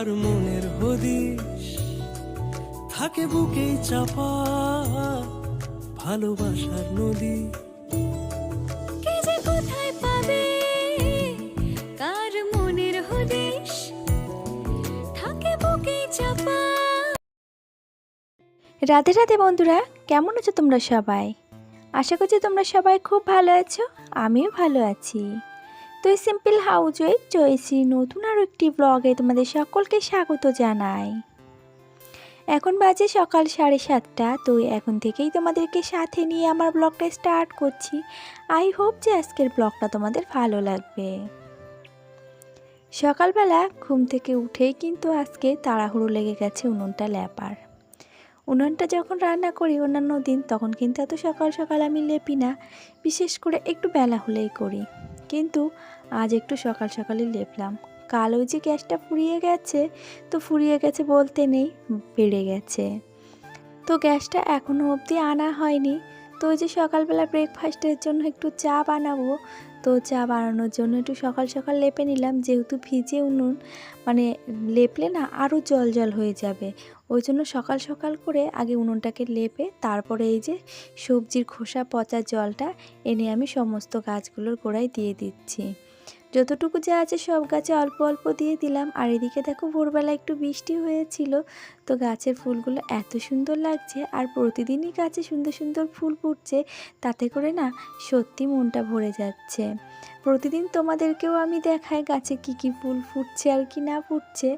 কার মনের হদিশ। থাকে বুকেই চাপা ভালোবাসার নদী। কে যে কোথায় পাবে? কার মনের হদিশ? থাকে বুকে চাপা। রাধে রাধে বন্ধুরা কেমন আছো তোমরা সবাই? আশা করছি তোমরা সবাই খুব ভালো আছো আমিও ভালো আছি। তো এই সিম্পল হাউস ওয়েব চয়েছি নতুন আরও একটি ব্লগে তোমাদের সকলকে স্বাগত জানাই। এখন বাজে সকাল সাড়ে সাতটা, তো এখন থেকেই তোমাদেরকে সাথে নিয়ে আমার ব্লগটা স্টার্ট করছি। আই হোপ যে আজকের ব্লগটা তোমাদের ভালো লাগবে। সকালবেলা ঘুম থেকে উঠেই কিন্তু আজকে তাড়াহুড়ো লেগে গেছে উনুনটা ল্যাপার উনুনটা যখন রান্না করি অন্যান্য দিন, তখন কিন্তু এত সকাল সকাল আমি লেপি না। বিশেষ করে একটু বেলা হলেই করি। কিন্তু আজ একটু সকাল সকালে লেপলাম। কাল ওই যে গ্যাসটা ফুরিয়ে গেছে, তো ফুরিয়ে গেছে বলতে নেই, বেড়ে গেছে। তো গ্যাসটা এখনও অবধি আনা হয়নি। তো ওই যে সকালবেলা ব্রেকফাস্টের জন্য একটু চা বানাবো তো চা বানানোর জন্য একটু সকাল সকাল লেপে নিলাম। যেহেতু ভিজে উনুন মানে লেপলে না আরও জল জল হয়ে যাবে। ওই জন্য সকাল সকাল করে আগে উনুনটাকে লেপে তারপরে এই যে সবজির খোসা, পচা জলটা এনে আমি সমস্ত গাছগুলোর গোড়ায় দিয়ে দিচ্ছি। যতটুকু যা আছে সব গাছে অল্প অল্প দিয়ে দিলাম। আর এদিকে দেখো ভোরবেলা একটু বৃষ্টি হয়েছিল। তো গাছের ফুলগুলো এত সুন্দর লাগছে আর প্রতিদিনই গাছে সুন্দর সুন্দর ফুল ফুটছে। তাতে করে না সত্যি মনটা ভরে যাচ্ছে। প্রতিদিন তোমাদেরকেও আমি দেখাই গাছে কি কি ফুল ফুটছে আর কি না ফুটছে।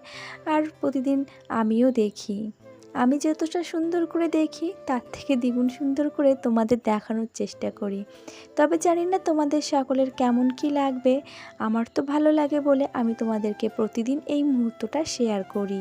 আর প্রতিদিন আমিও দেখি। আমি যতটা সুন্দর করে দেখি, তার থেকে দ্বিগুণ সুন্দর করে তোমাদের দেখানোর চেষ্টা করি। তবে জানি না তোমাদের সকলের কেমন কি লাগবে। আমার তো ভালো লাগে বলে আমি তোমাদেরকে প্রতিদিন এই মুহূর্তটা শেয়ার করি।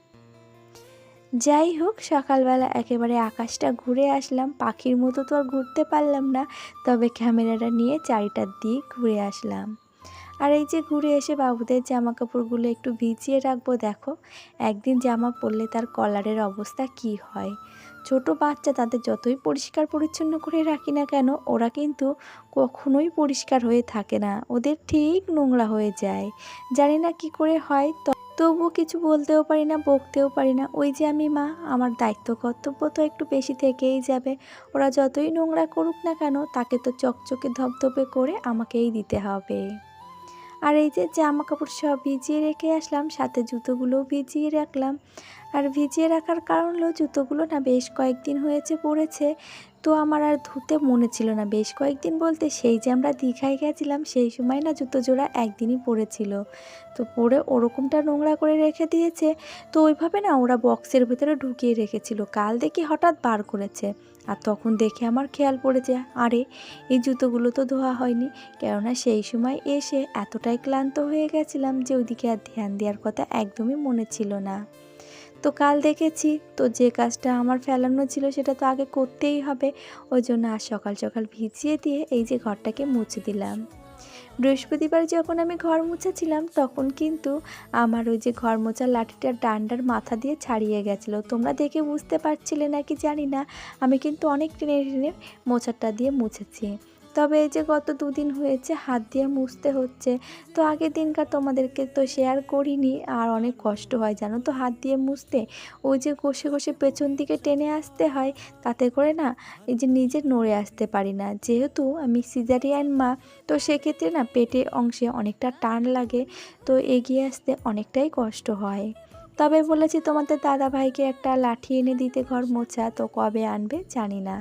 যাই হোক, সকালবেলা একেবারে আকাশটা ঘুরে আসলাম। পাখির মতো তো আর ঘুরতে পারলাম না, তবে ক্যামেরাটা নিয়ে চারিটার দিক ঘুরে আসলাম। আর এই যে ঘুরে এসে বাবুদের জামা কাপড়গুলো একটু ভিজিয়ে রাখব, দেখো, একদিন জামা পরলে তার কলারের অবস্থা কি হয়। ছোট বাচ্চা তাদের যতই পরিষ্কার পরিচ্ছন্ন করে রাখি না কেন, ওরা কিন্তু কখনোই পরিষ্কার হয়ে থাকে না। ওদের ঠিক নোংরা হয়ে যায়। জানি না কি করে হয় তবুও কিছু বলতেও পারি না, বকতেও পারি না। ওই যে আমি, মা, আমার দায়িত্ব, কর্তব্য তো একটু বেশি থেকেই যাবে। ওরা যতই নোংরা করুক না কেন, তাকে তো চকচকে ধপধপে করে আমাকেই দিতে হবে। আর এই যে জামা কাপড় সব ভিজিয়ে রেখে আসলাম, সাথে জুতোগুলোও ভিজিয়ে রাখলাম। আর ভিজিয়ে রাখার কারণ হলো জুতোগুলো না বেশ কয়েকদিন হয়েছে পড়েছে, তো আমার আর ধুতে মনে ছিল না। বেশ কয়েকদিন বলতে সেই যে আমরা দীঘায় গেছিলাম, সেই সময় না জুতো জোড়া একদিনই পড়েছিল। তো পরে ওরকমটা নোংরা করে রেখে দিয়েছে, তো ওইভাবে না ওরা বক্সের ভেতরে ঢুকিয়ে রেখেছিল। কাল দেখি হঠাৎ বার করেছে, আর তখন দেখে আমার খেয়াল পড়েছে, আরে, এই জুতোগুলো তো ধোয়া হয়নি। কেননা সেই সময় এসে এতটাই ক্লান্ত হয়ে গেছিলাম যে ওইদিকে আর ধ্যান দেওয়ার কথা একদমই মনে ছিল না। তো কাল দেখেছি। তো যে কাজটা আমার ফেলানো ছিল সেটা তো আগে করতেই হবে। ওই জন্য আর সকাল সকাল ভিজিয়ে দিয়ে এই যে ঘরটাকে মুছে দিলাম। বৃহস্পতিবার যখন আমি ঘর মুছেছিলাম, তখন কিন্তু আমার ওই যে ঘর মোছার লাঠিটার ডান্ডার মাথা দিয়ে ছাড়িয়ে গেছিল। তোমরা দেখে বুঝতে পারছিলে নাকি জানি না। আমি কিন্তু অনেক টেনে টেনে মোছারটা দিয়ে মুছেছি। তবে এই যে গত দুদিন হয়েছে, হাত দিয়ে মুছতে হচ্ছে। তো আগের দিনকার তোমাদেরকে তো শেয়ার করিনি, আর অনেক কষ্ট হয়, জানো তো? হাত দিয়ে মুছতে, ওই যে কষে কষে পেছন দিকে টেনে আসতে হয়, তাতে করে না এই যে নিজে নড়ে আসতে পারি না। যেহেতু আমি সিজারিয়ান মা, তো সেক্ষেত্রে না পেটে অংশে অনেকটা টান লাগে, তো এগিয়ে আসতে অনেকটাই কষ্ট হয়। তবে বলেছি তোমাদের দাদা ভাইকে একটা লাঠি এনে দিতে ঘর মোছা তো কবে আনবে জানি না।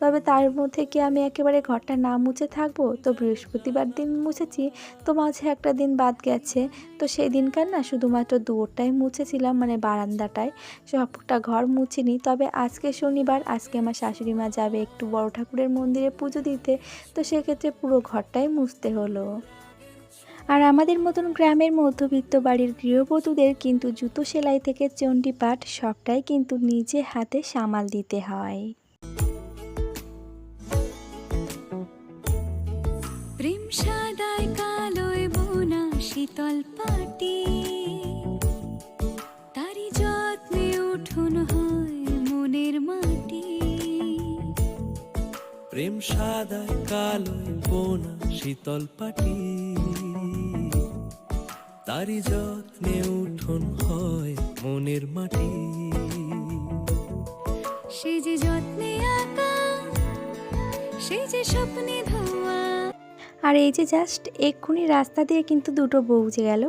তবে তার মধ্যে কি আমি একেবারে ঘরটা না মুছে থাকব? তো বৃহস্পতিবার দিন মুছেছি, তো মাঝে একটা দিন বাদ গেছে। তো সেই দিনকার না শুধুমাত্র দুয়োরটাই মুছেছিলাম মানে বারান্দাটায়। সবটা ঘর মুছিনি, তবে আজকে শনিবার, আজকে আমার শাশুড়ি মা যাবে একটু বড় ঠাকুরের মন্দিরে পুজো দিতে। তো সেক্ষেত্রে পুরো ঘরটাই মুছতে হলো। আর আমাদের মতন গ্রামের মধ্যবিত্ত বাড়ির গৃহবধূদের কিন্তু জুতো সেলাই থেকে চণ্ডী চণ্ডীপাঠ সবটাই কিন্তু নিজে হাতে সামাল দিতে হয়। প্রেম সাদায় কালোয় বোনা শীতল পাটি। তারি যত্নে উঠুন হয় মনের মাটি। প্রেম সাদায় কালোয় বোনা শীতল পাটি। তারি যত্নে উঠোন হয় মনের মাটি। সে যে যত্নে আঁকা সে যে স্বপ্নে ধোয়া আর এই যে জাস্ট এক্ষুনি রাস্তা দিয়ে কিন্তু দুটো বউ যে গেল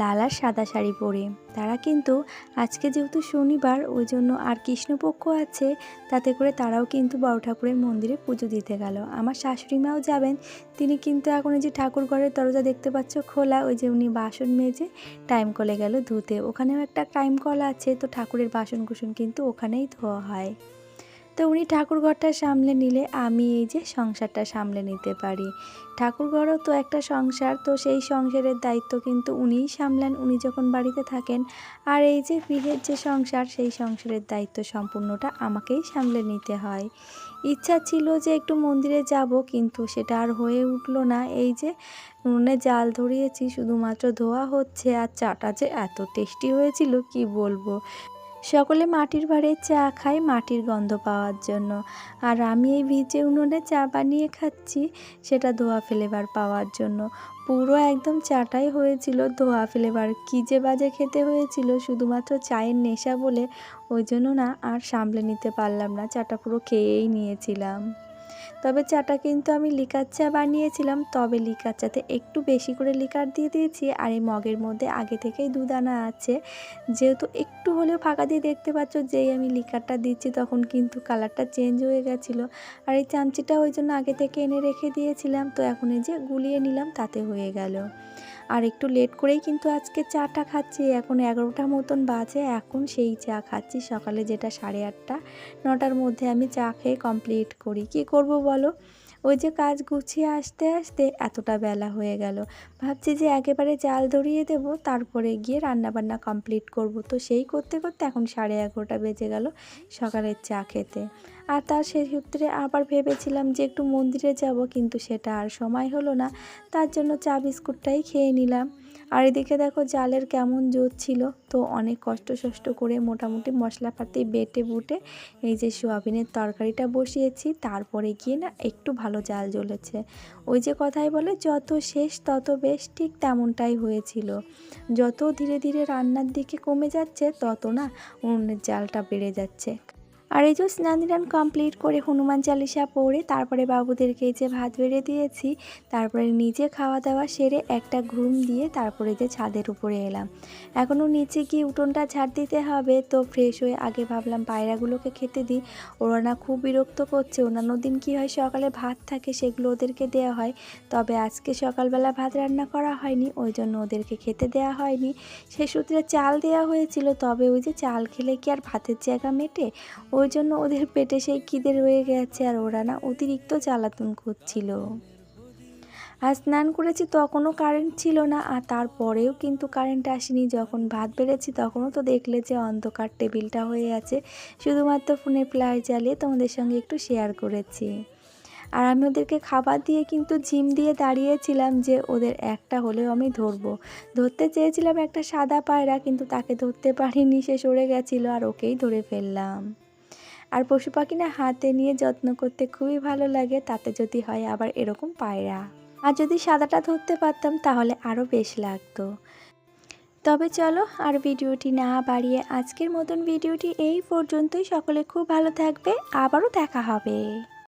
লাল আর সাদা শাড়ি পরে। তারা কিন্তু আজকে যেহেতু শনিবার, ওই জন্য আর কৃষ্ণপক্ষ আছে, তাতে করে তারাও কিন্তু বড় ঠাকুরের মন্দিরে পুজো দিতে গেল। আমার শাশুড়ি মাও যাবেন, তিনি কিন্তু এখন এই যে ঠাকুর ঘরের দরজা দেখতে পাচ্ছ খোলা, ওই যে উনি বাসন মেজে টাইম কলে গেল ধুতে। ওখানেও একটা টাইম কল আছে, তো ঠাকুরের বাসন কুসন কিন্তু ওখানেই ধোয়া হয়। তো উনি ঠাকুর ঘরটা সামলে নিলে আমি এই যে সংসারটা সামলে নিতে পারি। ঠাকুর ঘরও তো একটা সংসার, তো সেই সংসারের দায়িত্ব কিন্তু উনিই সামলান। উনি যখন বাড়িতে থাকেন, আর এই যে গৃহের যে সংসার, সেই সংসারের দায়িত্ব সম্পূর্ণটা আমাকেই সামলে নিতে হয়। ইচ্ছা ছিল যে একটু মন্দিরে যাব, কিন্তু সেটা আর হয়ে উঠল না। এই যে উনুনে জাল ধরিয়েছি, শুধুমাত্র ধোয়া হচ্ছে আর চাটা যে এত টেস্টি হয়েছিল, কি বলব? সকলে মাটির ভাঁড়ে চা খায় মাটির গন্ধ পাওয়ার জন্য। আর আমি এই ভিজে উনুনে চা বানিয়ে খাচ্ছি, সেটা ধোয়া ফেলেবার পাওয়ার জন্য। পুরো একদম চাটাই হয়েছিল, ধোয়া ফেলেবার। কী যে বাজে খেতে হয়েছিল, শুধুমাত্র চায়ের নেশা বলে। ওই জন্য না, আর সামলে নিতে পারলাম না। চাটা পুরো খেয়েই নিয়েছিলাম। তবে চাটা কিন্তু আমি লিকার চা বানিয়েছিলাম, তবে লিকার চাতে একটু বেশি করে লিকার দিয়ে দিয়েছি আর এই মগের মধ্যে আগে থেকেই দুধ আনা আছে। যেহেতু একটু হলেও ফাঁকা দিয়ে দেখতে পাচ্ছ যেই আমি লিকারটা দিচ্ছি তখন কিন্তু কালারটা চেঞ্জ হয়ে গেছিল। আর এই চামচিটা ওই জন্য আগে থেকে এনে রেখে দিয়েছিলাম, তো এখন এই যে গুলিয়ে নিলাম তাতে হয়ে গেল। আর একটু লেট করেই কিন্তু আজকে চাটা খাচ্ছি। এখন এগারোটা মতন বাজে, এখন সেই চা খাচ্ছি সকালে যেটা সাড়ে আটটা, নটার মধ্যে আমি চা খেয়ে কমপ্লিট করি। কি করব বলো? ওই যে কাজ গুছিয়ে আসতে আসতে এতটা বেলা হয়ে গেল। ভাবছি যে একেবারে জাল ধরিয়ে দেব, তারপরে গিয়ে রান্নাবান্না কমপ্লিট করব। তো সেই করতে করতে এখন সাড়ে এগারোটা বেজে গেল সকালের চা খেতে। আর তার সেই সূত্রে আবার ভেবেছিলাম যে একটু মন্দিরে যাব, কিন্তু সেটা আর সময় হলো না। তার জন্য চা বিস্কুটটাই খেয়ে নিলাম। আর এদিকে দেখো জালের কেমন জোর ছিল। তো অনেক কষ্ট সষ্ট করে মোটামুটি মশলাপাতি বেটে বুটে এই যে সোয়াবিনের তরকারিটা বসিয়েছি। তারপরে গিয়ে না একটু ভালো জাল জ্বলেছে। ওই যে কথাই বলে, যত শেষ, তত বেশ। ঠিক তেমনটাই হয়েছিল। যত ধীরে ধীরে রান্নার দিকে কমে যাচ্ছে, তত না উনুনের জালটা বেড়ে যাচ্ছে। আর এই যে স্নান ধান কমপ্লিট করে হনুমান চালিশা পড়ে তারপরে বাবুদেরকে যে ভাত বেড়ে দিয়েছি, তারপরে নিজে খাওয়া দাওয়া সেরে একটা ঘুম দিয়ে তারপরে যে ছাদের উপরে এলাম। এখনও নিচে গিয়ে উঠোনটা ঝাড় দিতে হবে, তো ফ্রেশ হয়ে আগে ভাবলাম পায়রাগুলোকে খেতে দিই। ওরা না খুব বিরক্ত করছে। অন্যান্য দিন কী হয়, সকালে ভাত থাকে সেগুলো ওদেরকে দেওয়া হয়। তবে আজকে সকালবেলা ভাত রান্না করা হয়নি, ওই জন্য ওদেরকে খেতে দেওয়া হয়নি। সে সূত্রে চাল দেওয়া হয়েছিল, তবে ওই যে চাল খেলে কি আর ভাতের জায়গা মেটে? ওই জন্য ওদের পেটে সেই খিদে রয়ে গেছে আর ওরা না অতিরিক্ত জ্বালাতন করছিল। আর স্নান করেছি তখনও কারেন্ট ছিল না আর তারপরেও কিন্তু কারেন্ট আসেনি। যখন ভাত বেড়েছি তখনও তো দেখলে যে অন্ধকার টেবিলটা হয়ে আছে। শুধুমাত্র ফোনে ফ্ল্যাশ জ্বালিয়ে তোমাদের সঙ্গে একটু শেয়ার করেছি। আর আমি ওদেরকে খাবার দিয়ে কিন্তু ঝিম দিয়ে দাঁড়িয়েছিলাম যে ওদের একটা হলেও আমি ধরবো। ধরতে চেয়েছিলাম একটা সাদা পায়রা কিন্তু তাকে ধরতে পারিনি, সে সরে গেছিল আর ওকেই ধরে ফেললাম। আর পশু পাখি না হাতে নিয়ে যত্ন করতে খুবই ভালো লাগে, তাতে যদি হয় আবার এরকম পায়রা। আর যদি সাদাটা ধরতে পারতাম তাহলে আরও বেশ লাগতো। তবে চলো আর ভিডিওটি না বাড়িয়ে আজকের মতন ভিডিওটি এই পর্যন্তই। সকলে খুব ভালো থাকবে, আবারও দেখা হবে।